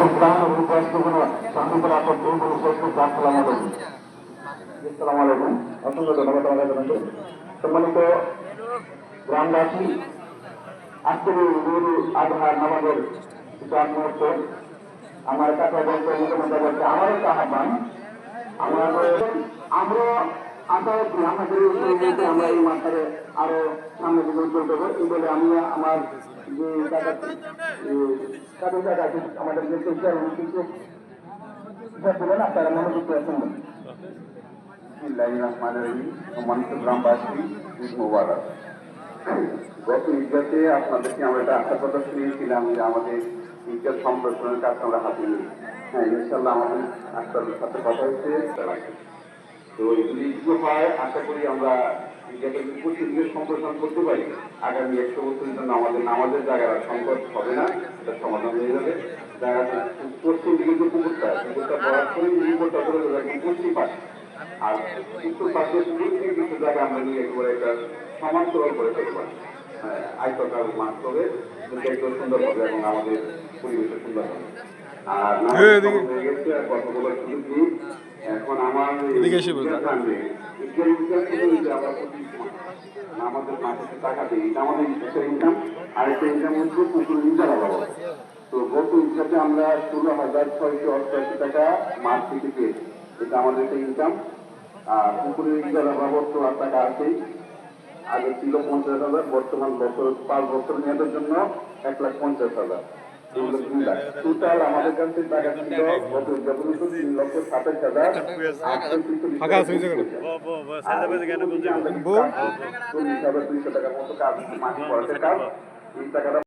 শান্তিপুর আপদ দুর্গ উপস্থিত আসসালাম আলাইকুম আসসালামু আলাইকুম অসংখ্য ধন্যবাদ আমাদের আপনাকে সম্মানিত গ্রামবাসী আজকের এই ঈদুল আজহার নামাজের আগ মুহূর্তে আমার কাছে বলতে মুখ্যমন্ত্রী বলছে আমার একটা আহ্বান আমাদের আমরা আশা আমাদের এই আমরা এই মাঠটাকে আরও সামনে দিকে উজ্জ্বল করব। এই বলে আমি আমার যে কাদের টাকা আছে আমাদের যে বলেন আপনারা মনোযোগ সম্মানিত গ্রামবাসী মোবারক। গত ঈদগাতে আপনাদেরকে আমরা একটা আশা কথা যে আমাদের ঈদগাহ সম্প্রসারণের কাজ হ্যাঁ ইনশাল্লাহ আমাদের সাথে কথা হচ্ছে তো এগুলি ঈদগুলো হয় আশা করি আমরা পশ্চিম দিকে সম্প্রসারণ করতে পারি। আগামী একশো বছরের জন্য আমাদের নামাজের জায়গার সংকট হবে না এটা সমাধান হয়ে যাবে। পশ্চিম দিকে যে পুকুরটা পুকুরটা বরাদ করে পুকুরটা চলে যাবে পশ্চিম পাশে আর উত্তর পাশে প্রত্যেক কিছু জায়গা আমরা নিয়ে একেবারে একটা সমান্তরাল করে ফেলতে পারি। হ্যাঁ, আয়তকার মাছ হবে সুন্দর হবে এবং আমাদের পরিবেশও সুন্দর হবে। আর আর এখন আমার এদিকে এসে আমাদের মাসে টাকা দিই এটা আমাদের একটা ইনকাম আরেকটা ইনকাম হচ্ছে পুকুর ইজারা তো গত ইজাতে আমরা ষোলো হাজার ছয়শো অষ্টআশি টাকা মাস থেকে পেয়েছি। এটা আমাদের একটা ইনকাম আর পুকুরের ইজারা বাবদ তো টাকা আছেই আগে ছিল পঞ্চাশ হাজার বর্তমান বছর পাঁচ বছর মেয়াদের জন্য এক লাখ পঞ্চাশ হাজার। টোটাল আমাদের কাছে টাকা ছিল গত উদযাপন তিন লক্ষ সাতাশ হাজার ফাঁকা আছে চল্লিশ হাজার দুইশো টাকার মতো কাজ মাটি পড়াতে কাজ এই টাকাটা